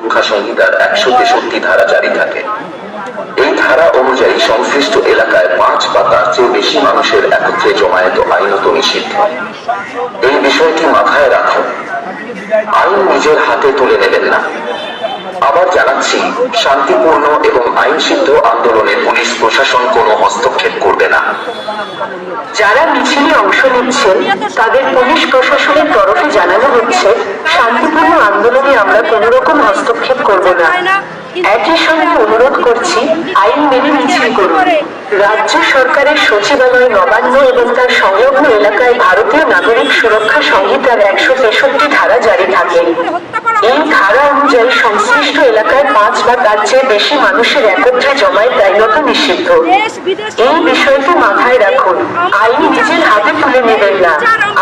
সুরক্ষা সংহিতার একশো তেষট্টি ধারা জারি থাকে। এই ধারা অনুযায়ী সংশ্লিষ্ট এলাকায় পাঁচ বা তার চেয়ে বেশি মানুষের একত্রে জমায়েত আইনত নিষিদ্ধ। এই বিষয়টি মাথায় রাখুন। আইন নিজের হাতে তুলে নেবেন না। আবার জানাচ্ছি, শান্তিপূর্ণ এবং আইন সিদ্ধ আন্দোলনে পুলিশ প্রশাসন কোনো হস্তক্ষেপ করবে না। যারা মিছিলে অংশ নিচ্ছেন, তাদের পুলিশ প্রশাসনের তরফে জানানো হচ্ছে, শান্তিপূর্ণ আন্দোলনে আমরা কোনো রকম হস্তক্ষেপ করব না। একই সঙ্গে অনুরোধ করছি, আইন মেনে মিছিল করুন। রাজ্য সরকারের সচিবালয় নবান্ন এবং তার সংলগ্ন এলাকায় ভারতীয় নাগরিক সুরক্ষা সংহিতার একশো তেষট্টি ধারা জারি থাকে। এই অনুযায়ী সংশ্লিষ্ট এলাকায় পাঁচ বা তার চেয়ে বেশি মানুষের একত্রে জমায়েত আইনত নিষিদ্ধ। এই বিষয়টি মাথায় রাখুন। আইন নিজের হাতে তুলে নেবেন না।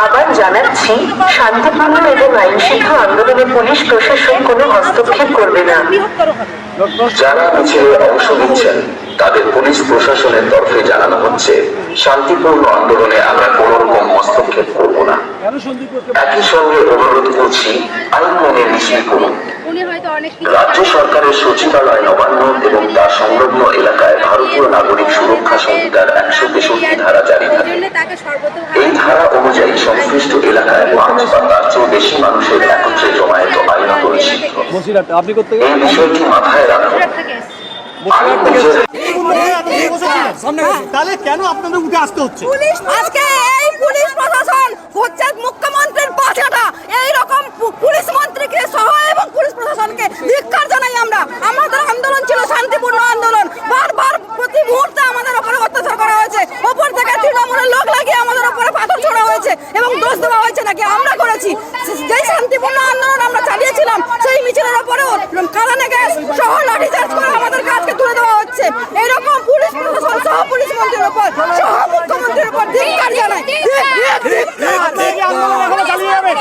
আবার জানাচ্ছি শান্তিপূর্ণ এবং আইনসিদ্ধ আন্দোলনে পুলিশ প্রশাসন কোনো হস্তক্ষেপ করবে না। যারা মিছিলে অংশ নিচ্ছেন তাদের পুলিশ প্রশাসনের তরফে জানানো হচ্ছে শান্তিপূর্ণ আন্দোলনে আমরা কোনো হস্তক্ষেপ করব না। একই সঙ্গে অনুরোধ করছি আইন মেনে মিছিল করুন। উনি হয়তো অনেক কিছু রাজ্য সরকারের সচিবালয় নবান্ন এবং তার সংলগ্ন এলাকায় ভারতীয় নাগরিক সুরক্ষা সংহিতার একশো তেষট্টি ধারা জারি থাকে। এই ধারা অনুযায়ী সংশ্লিষ্ট এলাকায় পাঁচ বা তার চেয়ে বেশি মানুষের একত্রে জমায়েত আইনত নিষিদ্ধ আপনি এই বিষয়টি মাথায় রাখুন। তাহলে কেন আপনাদের উঠে আসতে হচ্ছে? পুলিশ আজকে এই পুলিশ প্রশাসন হচ্ছে মুখ্যমন্ত্রীর পাছাটা এই রকম পু- পুলিশ মন্ত্রীকে সহ এবং পুলিশ প্রশাসনকে ধিক্কার জানাই আমরা আমাদের আন্দোলন ছিল শান্তিপূর্ণ আন্দোলন বারবার প্রতি মুহূর্তে আমাদের উপরে অত্যাচার করা হয়েছে ওপর থেকে তৃণমূলের লোক লাগিয়ে আমাদের উপরে পাথর ছোড়া হয়েছে এবং দোষ দেওয়া হয়েছে নাকি আমরা করেছি যেই শান্তিপূর্ণ আন্দোলন আমরা চালিয়েছিলাম, সেই মিছিলের উপরেও কালানে গ্যাস সহ লাঠিচার্জ করে আমাদের কাজকে তুলে দেওয়া হচ্ছে। এরকম পুলিশ প্রশাসন সহ পুলিশ মন্ত্রীর উপর সহ মুখ্যমন্ত্রীর উপর ধিক্কার জানাই।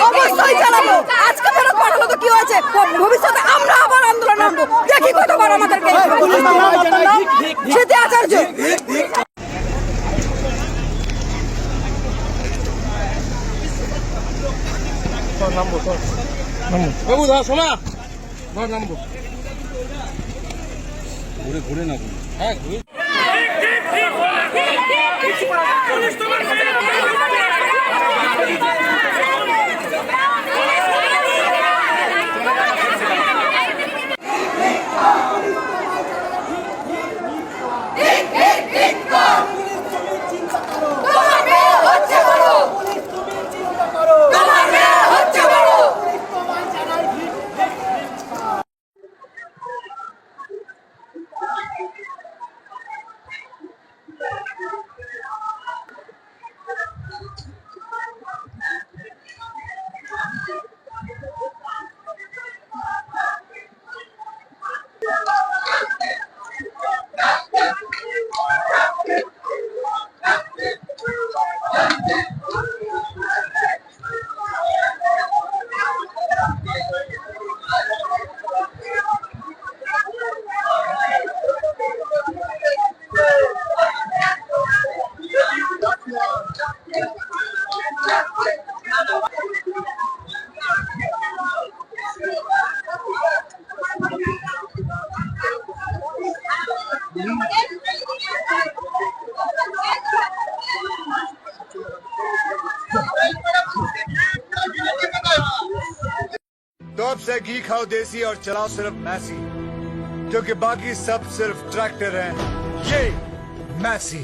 অবশ্যই জানাব। আজকে ফেরত পাঠালো তো কি হয়েছে ভবিষ্যতে আমরা আবার আন্দোলন নামবো দেখি কতবার আমাদেরকে সেতে আচার্য বাবু ধর শোনা ধর নামবো ঘুরে ঘুরে না হ্যাঁ ঘুরে तो अब से घी खाओ देसी और चलाओ सिर्फ़ मैसी, क्योंकि बाकी सब सिर्फ़ ट्रैक्टर हैं। ये Massey